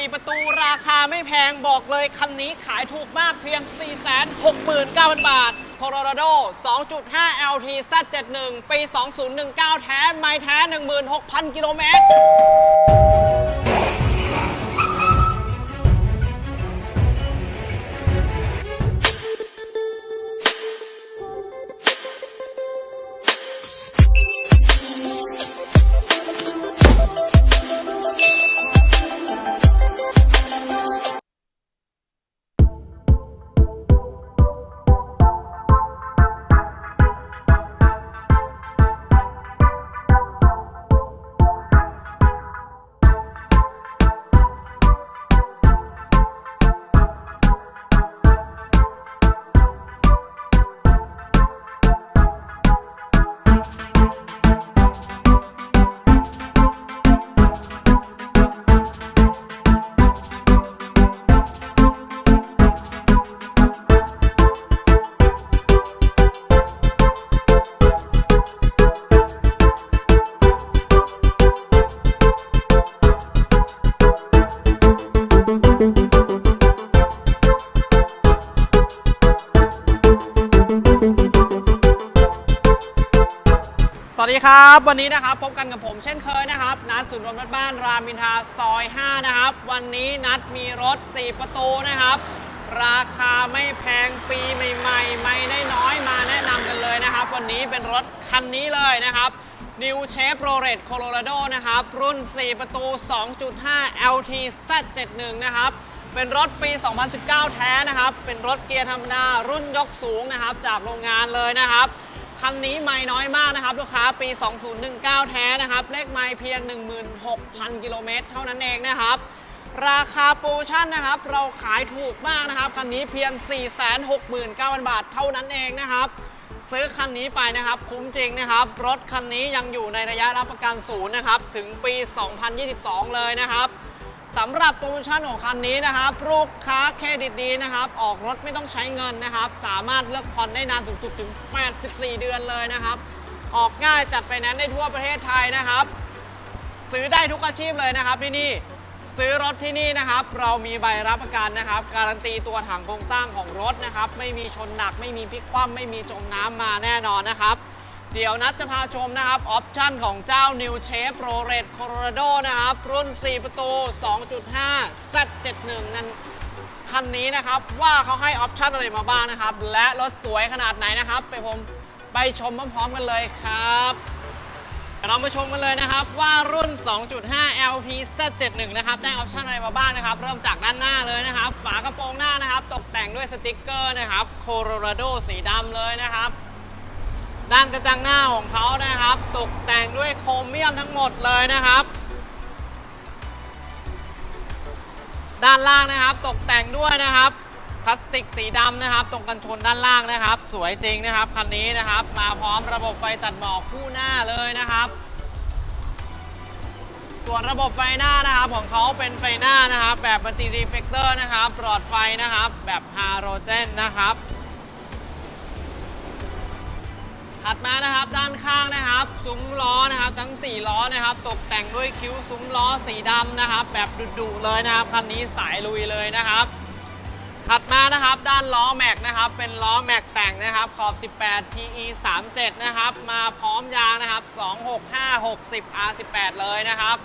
4 ประตูราคาไม่แพงบอกเลยคันนี้ขายถูกมากเพียง 469,000 บาท Colorado 2.5 LT Z71 ปี 2019 แท้ ไม่แท้ 16,000 กิโลเมตร ครับ วันนี้นะครับพบกันกับผมเช่นเคยนะครับ นัดศูนย์รวมรถบ้านรามอินทราซอย 5 นะครับ วันนี้นัดมีรถ 4 ประตูนะครับ ราคาไม่แพงปีใหม่ๆ ไม่ได้น้อยมาแนะนำกันเลยนะครับ วันนี้เป็นรถคันนี้เลยนะครับ New Chevrolet Colorado นะครับ รุ่น 4 ประตู 2.5 LT Z71 นะครับเป็นรถปี 2019 แท้นะครับ เป็นรถเกียร์ธรรมดารุ่นยกสูงนะครับ จากโรงงานเลยนะครับ คันนี้ไม่น้อยมากนะครับลูกค้าปี 2019 แท้นะครับ เลขไม่เพียง 16,000 กิโลเมตรเท่านั้นเองนะครับ ราคาโปรโมชั่นนะครับ เราขายถูกมากนะครับ คันนี้เพียง 469,000 บาทเท่านั้นเองนะครับ ซื้อคันนี้ไปนะครับ คุ้มจริงนะครับ รถคันนี้ยังอยู่ในระยะรับประกันศูนย์นะครับ ถึงปี 2022 เลยนะครับ สำหรับโปรโมชั่นของคันนี้นะครับลูกค้าเครดิตดีนะครับ ออกรถไม่ต้องใช้เงินนะครับ สามารถเลือกผ่อนได้นานสูงสุดถึง 84 เดือนเลยนะครับ ออกง่ายจัดไฟแนนซ์ได้ทั่วประเทศไทยนะครับ ซื้อได้ทุกอาชีพเลยนะครับที่นี่ซื้อรถที่นี่นะครับ เรามีใบรับประกันนะครับ การันตีตัวถังโครงสร้างของรถนะครับ ไม่มีชนหนัก ไม่มีพลิกคว่ำไม่มีจมน้ำมาแน่นอนนะครับ เดี๋ยวนัดจะพาชมนะครับ ออปชั่นของเจ้า New Chevrolet Colorado นะครับ รุ่น 4 ประตู 2.5 Z71 นั้นคันนี้นะครับ ว่าเขาให้ออปชั่นอะไรมาบ้างนะครับ และรถสวยขนาดไหนนะครับ ไปผมไปชมพร้อมๆกันเลยครับเรามาชมกันเลยนะครับว่ารุ่น 2.5 LT Z71 นะครับ ได้ออปชั่นอะไรมาบ้างนะครับ เริ่มจากด้านหน้าเลยนะครับ ฝากระโปรงหน้านะครับ ตกแต่งด้วยสติกเกอร์นะครับ Colorado สีดำเลยนะครับ ด้านกระจังหน้าของเขานะครับ ตกแต่งด้วยโครเมียมทั้งหมดเลยนะครับ ด้านล่างนะครับ ตกแต่งด้วยนะครับพลาสติกสีดำนะครับ ตรงกันชนด้านล่างนะครับ สวยจริงนะครับคันนี้นะครับ มาพร้อมระบบไฟตัดหมอกคู่หน้าเลยนะครับ ส่วนระบบไฟหน้านะครับของเขาเป็นไฟหน้านะครับ แบบมัลติรีเฟกเตอร์นะครับปลอดไฟนะครับ แบบฮาโรเจนนะครับ ถัดมานะครับด้านข้างนะครับ ซุ้มล้อนะครับทั้ง 4 ล้อนะครับ ตกแต่งด้วยคิ้วซุ้มล้อสีดำนะครับ แบบดุๆเลยนะครับคันนี้สายลุยเลยนะครับ ถัดมานะครับด้านล้อแม็กนะครับ เป็นล้อแม็กแต่งนะครับขอบ 18 TE 37 นะครับ มาพร้อมยางนะครับ 265 60 R18 เลยนะครับ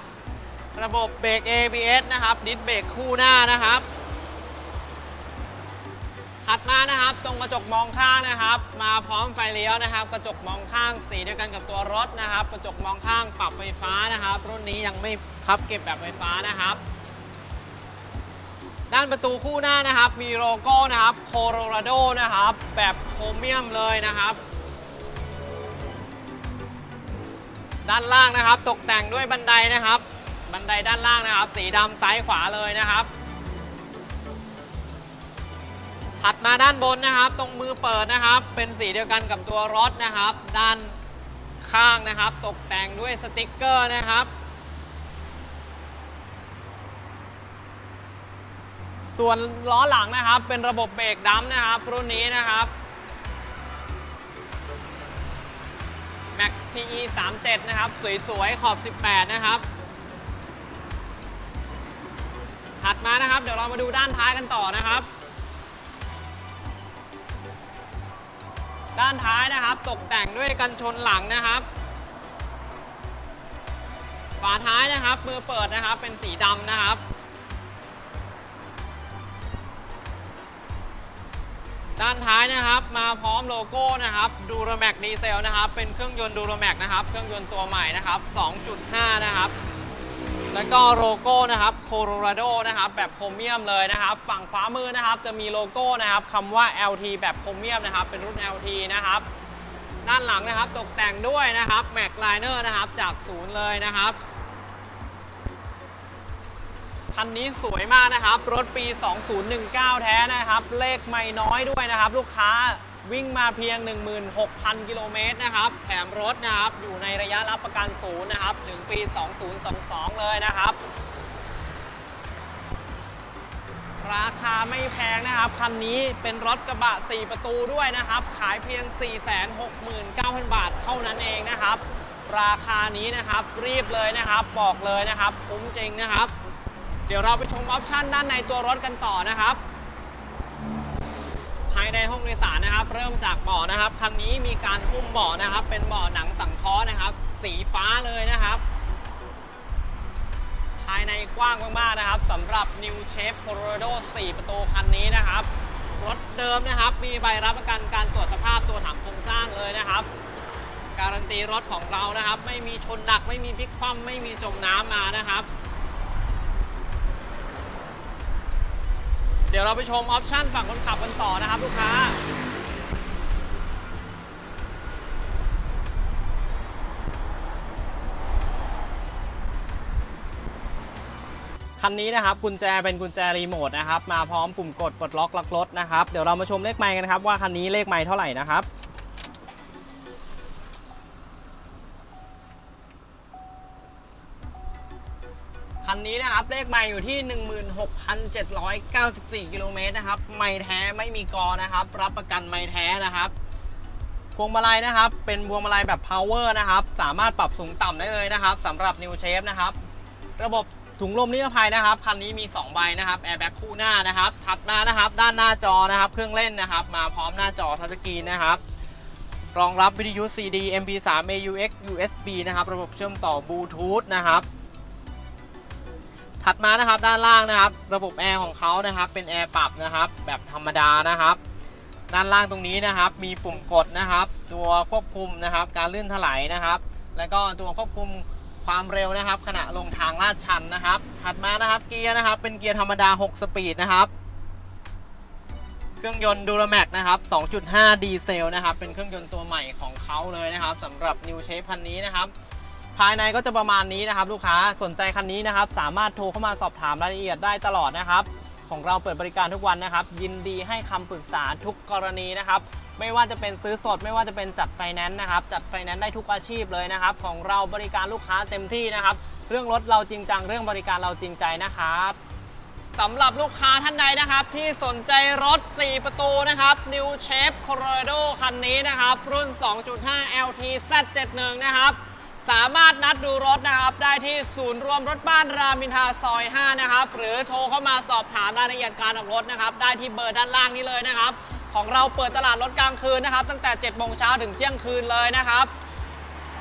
ระบบเบรก ABS นะครับ ดิสเบรกคู่หน้านะครับ ถัดมานะครับ ตรงกระจกมองข้างนะครับ มาพร้อมไฟเลี้ยวนะครับ กระจกมองข้างสีเดียวกันกับตัวรถนะครับ กระจกมองข้างปรับไฟฟ้านะครับ รุ่นนี้ยังไม่พับเก็บแบบไฟฟ้านะครับด้านประตูคู่หน้านะครับ มีโลโก้นะครับ Colorado นะครับ แบบโครเมียมเลยนะครับ ด้านล่างนะครับ ตกแต่งด้วยบันไดนะครับ บันไดด้านล่างนะครับ สีดำซ้ายขวาเลยนะครับ ถัดมาด้านบนนะครับ ตรงมือเปิดนะครับ เป็นสีเดียวกันกับตัวรถนะครับ ด้านข้างนะครับ ตกแต่งด้วยสติกเกอร์นะครับ ส่วนล้อหลังนะครับ เป็นระบบเบรกดัมนะครับ รุ่นนี้นะครับ Mac TE 37นะครับ สวยๆ ขอบ 18 นะครับ ถัดมานะครับ เดี๋ยวเรามาดูด้านท้ายกันต่อนะครับ ด้านท้ายนะครับ ตกแต่งด้วยกันชนหลังนะครับ ฝาท้ายนะครับมือเปิดนะครับเป็นสีดำนะครับ ด้านท้ายนะครับมาพร้อมโลโก้นะครับดูโรแมกดีเซลนะครับ เป็นเครื่องยนต์ดูโรแมกนะครับ เครื่องยนต์ตัวใหม่นะครับ 2.5 นะครับ แล้วก็โลโก้นะครับโคโลราโดนะครับแบบโครเมียมเลยนะครับ ฝั่งขวามือนะครับจะมีโลโก้นะครับคำว่า LT แบบโครเมียมนะครับเป็นรุ่น LT นะครับด้านหลังนะครับตกแต่งด้วยนะครับแม็กไลเนอร์นะครับจากศูนย์เลยนะครับคันนี้สวยมากนะครับ รถปี 2019 แท้นะครับ เลขไม่น้อยด้วยนะครับ ลูกค้า วิ่งมาเพียง 16,000 กิโลเมตรนะครับ แถมรถนะครับ อยู่ในระยะรับประกันศูนย์นะครับ ถึงปี 2022 เลยนะครับ ราคาไม่แพงนะครับ คันนี้เป็นรถกระบะ 4 ประตูด้วยนะครับ ขายเพียง 469,000 บาทเท่านั้นเองนะครับ ราคานี้นะครับ รีบเลยนะครับ บอกเลยนะครับ คุ้มจริงนะครับ เดี๋ยวเราไปชมออปชันด้านในตัวรถกันต่อนะครับ ในห้องโดยสารนะครับ เริ่มจากเบาะนะครับคันนี้มีการหุ้มเบาะนะครับ เป็นเบาะหนังสังเคราะห์นะครับ สีฟ้าเลยนะครับ ภายในกว้างมากๆนะครับสำหรับ New Shape Colorado 4 ประตูคันนี้นะครับ รถเดิมนะครับ มีใบรับประกันการตรวจสภาพตัวถังโครงสร้างเลยนะครับ การันตีรถของเรานะครับ ไม่มีชนหนักไม่มีพลิกคว่ำไม่มีจมน้ำมานะครับ ดี๋ยวเราไปชมออปชั่นฝั่งคนขับกันต่อนะครับลูกค้า คันนี้นะครับกุญแจเป็นกุญแจรีโมทนะครับ มาพร้อมปุ่มกดปลดล็อกล็อกรถนะครับ เดี๋ยวเรามาชมเลขไมล์กันครับว่าคันนี้เลขไมล์เท่าไหร่นะครับ คันนี้นะครับเลขไมล์อยู่ที่ 16,794 กิโลเมตรนะครับ ไมล์แท้ไม่มีกอนะครับ รับประกันไมล์แท้นะครับ พวงมาลัยนะครับ เป็นพวงมาลัยแบบ power นะครับ สามารถปรับสูงต่ำได้เลยนะครับสำหรับ new shape นะครับ ระบบถุงลมนิรภัยนะครับ คันนี้มี 2 ใบนะครับแอร์แบ็กคู่หน้านะครับ ถัดมานะครับ ด้านหน้าจอนะครับ เครื่องเล่นนะครับ มาพร้อมหน้าจอทัชสกรีนนะครับรองรับวิทยุ CD MP3 AUX USB นะครับ ระบบเชื่อมต่อบลูทูธนะครับ ถัดมานะครับด้านล่างนะครับ ระบบแอร์ของเขานะครับ เป็นแอร์ปรับนะครับ แบบธรรมดานะครับ ด้านล่างตรงนี้นะครับ มีปุ่มกดนะครับ ตัวควบคุมนะครับ การลื่นถลายนะครับ แล้วก็ตัวควบคุมความเร็วนะครับ ขณะลงทางลาดชันนะครับ ถัดมานะครับเกียร์นะครับ เป็นเกียร์ธรรมดา 6 สปีดนะครับ เครื่องยนต์ดูราแม็กนะครับ 2.5 ดีเซลนะครับ เป็นเครื่องยนต์ตัวใหม่ของเขาเลยนะครับสำหรับ New Shape คันนี้นะครับ ภายในก็จะประมาณนี้นะครับลูกค้าสนใจคันนี้นะครับ สามารถโทรเข้ามาสอบถามรายละเอียดได้ตลอดนะครับ ของเราเปิดบริการทุกวันนะครับ ยินดีให้คำปรึกษาทุกกรณีนะครับ ไม่ว่าจะเป็นซื้อสด ไม่ว่าจะเป็นจัดไฟแนนซ์นะครับ จัดไฟแนนซ์ได้ทุกอาชีพเลยนะครับ ของเราบริการลูกค้าเต็มที่นะครับ เรื่องรถเราจริงจังเรื่องบริการเราจริงใจนะครับสำหรับลูกค้าท่านใดนะครับ ที่สนใจรถ 4 ประตูนะครับ New Shape Colorado คันนี้นะครับ รุ่น 2.5 LT Z71 นะครับ สามารถนัดดูรถนะครับ ได้ที่ศูนย์รวมรถบ้านรามินทาซอย 5 นะครับ หรือโทรเข้ามาสอบถามรายละเอียดการออกรถนะครับ ได้ที่เบอร์ด้านล่างนี้เลยนะครับ ของเราเปิดตลาดรถกลางคืนนะครับ ตั้งแต่7โมงเช้าถึงเที่ยงคืนเลยนะครับ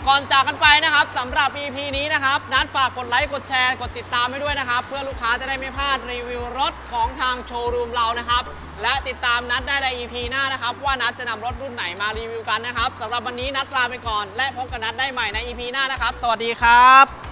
ก่อนจากกันไปนะครับสำหรับ EP นี้นะครับ นัดฝากกดไลค์ กดแชร์ กดติดตามให้ด้วยนะครับ เพื่อลูกค้าจะได้ไม่พลาดรีวิวรถของทางโชว์รูมเรานะครับ และติดตามนัดได้ใน EP หน้านะครับ ว่านัดจะนำรถรุ่นไหนมารีวิวกันนะครับสำหรับวันนี้นัดลาไปก่อน และพบกับนัดได้ใหม่ใน EP หน้านะครับ สวัสดีครับ